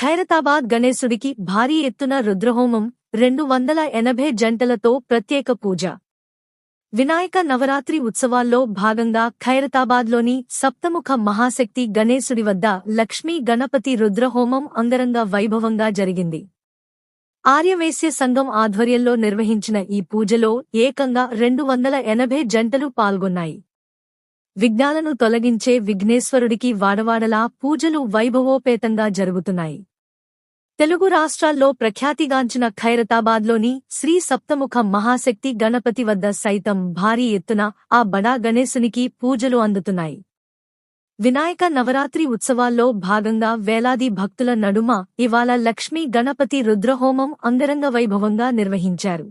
ఖైరతాబాద్ గణేశుడికి భారీ ఎత్తున రుద్రహోమం రెండు వందల ఎనభై జంటలతో ప్రత్యేక పూజ. వినాయక నవరాత్రి ఉత్సవాల్లో భాగంగా ఖైరతాబాద్లోని సప్తముఖ మహాశక్తి గణేశుడి వద్ద లక్ష్మీ గణపతి రుద్రహోమం అంగరంగ వైభవంగా జరిగింది. ఆర్యవేశ్య సంఘం ఆధ్వర్యంలో నిర్వహించిన ఈ పూజలో ఏకంగా రెండు వందల ఎనభై జంటలు పాల్గొన్నాయి. విఘ్నాలను తొలగించే విఘ్నేశ్వరుడికి వాడవాడలా పూజలు వైభవోపేతంగా జరుగుతున్నాయి. తెలుగు రాష్ట్రాల్లో ప్రఖ్యాతిగాంచిన ఖైరతాబాద్లోని శ్రీ సప్తముఖ మహాశక్తి గణపతి వద్ద సైతం భారీ ఎత్తున ఆ బడా గణేశునికి పూజలు అందుతున్నాయి. వినాయక నవరాత్రి ఉత్సవాల్లో భాగంగా వేలాది భక్తుల నడుమ ఇవాళ లక్ష్మీ గణపతి రుద్రహోమం అంగరంగ వైభవంగా నిర్వహించారు.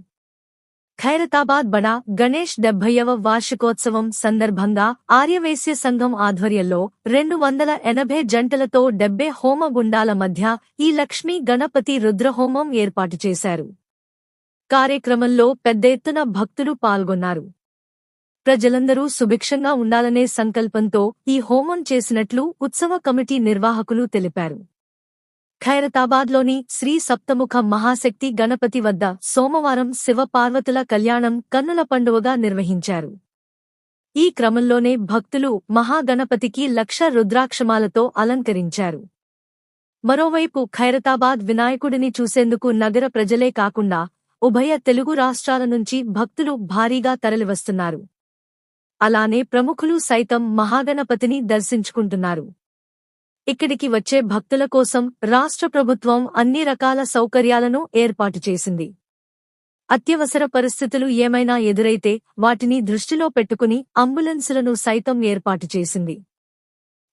ఖైరతాబాద్ బడా గణేష్ డెబ్బయ్యవ వార్షికోత్సవం సందర్భంగా ఆర్యవేశ్య సంఘం ఆధ్వర్యంలో రెండు వందల ఎనభై జంటలతో డెబ్బై హోమగుండాల మధ్య ఈ లక్ష్మీ గణపతి రుద్రహోమం ఏర్పాటు చేశారు. కార్యక్రమంలో పెద్ద ఎత్తున భక్తులు పాల్గొన్నారు. ప్రజలందరూ సుభిక్షంగా ఉండాలనే సంకల్పంతో ఈ హోమం చేసినట్లు ఉత్సవ కమిటీ నిర్వాహకులు తెలిపారు. ఖైరతాబాద్లోని శ్రీ సప్తముఖ మహాశక్తి గణపతి వద్ద సోమవారం శివపార్వతుల కళ్యాణం కన్నుల పండువగా నిర్వహించారు. ఈ క్రమంలోనే భక్తులు మహాగణపతికి లక్ష రుద్రాక్షమాలతో అలంకరించారు. మరోవైపు ఖైరతాబాద్ వినాయకుడిని చూసేందుకు నగర ప్రజలే కాకుండా ఉభయ తెలుగు రాష్ట్రాల నుంచి భక్తులు భారీగా తరలివస్తున్నారు. అలానే ప్రముఖులు సైతం మహాగణపతిని దర్శించుకుంటున్నారు. ఇక్కడికి వచ్చే భక్తుల కోసం రాష్ట్ర ప్రభుత్వం అన్ని రకాల సౌకర్యాలను ఏర్పాటు చేసింది. అత్యవసర పరిస్థితులు ఏమైనా ఎదురైతే వాటిని దృష్టిలో పెట్టుకుని అంబులెన్సులను సైతం ఏర్పాటు చేసింది.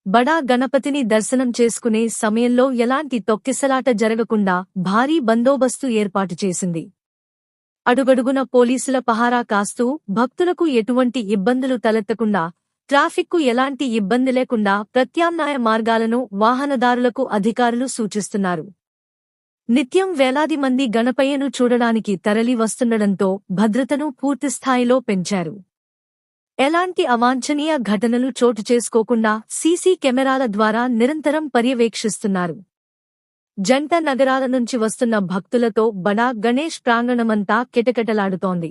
బడా గణపతిని దర్శనం చేసుకునే సమయంలో ఎలాంటి తొక్కిసలాట జరగకుండా భారీ బందోబస్తు ఏర్పాటు చేసింది. అడుగడుగున పోలీసుల పహారా కాస్తూ భక్తులకు ఎటువంటి ఇబ్బందులు తలెత్తకుండా ట్రాఫిక్కు ఎలాంటి ఇబ్బంది లేకుండా ప్రత్యామ్నాయ మార్గాలను వాహనదారులకు అధికారులు సూచిస్తున్నారు. నిత్యం వేలాది మంది గణపయ్యను చూడడానికి తరలి వస్తుండడంతో భద్రతను పూర్తిస్థాయిలో పెంచారు. ఎలాంటి అవాంఛనీయ ఘటనలు చోటు చేసుకోకుండా సీసీ కెమెరాల ద్వారా నిరంతరం పర్యవేక్షిస్తున్నారు. జంట నగరాల నుంచి వస్తున్న భక్తులతో బడా గణేష్ ప్రాంగణమంతా కిటకిటలాడుతోంది.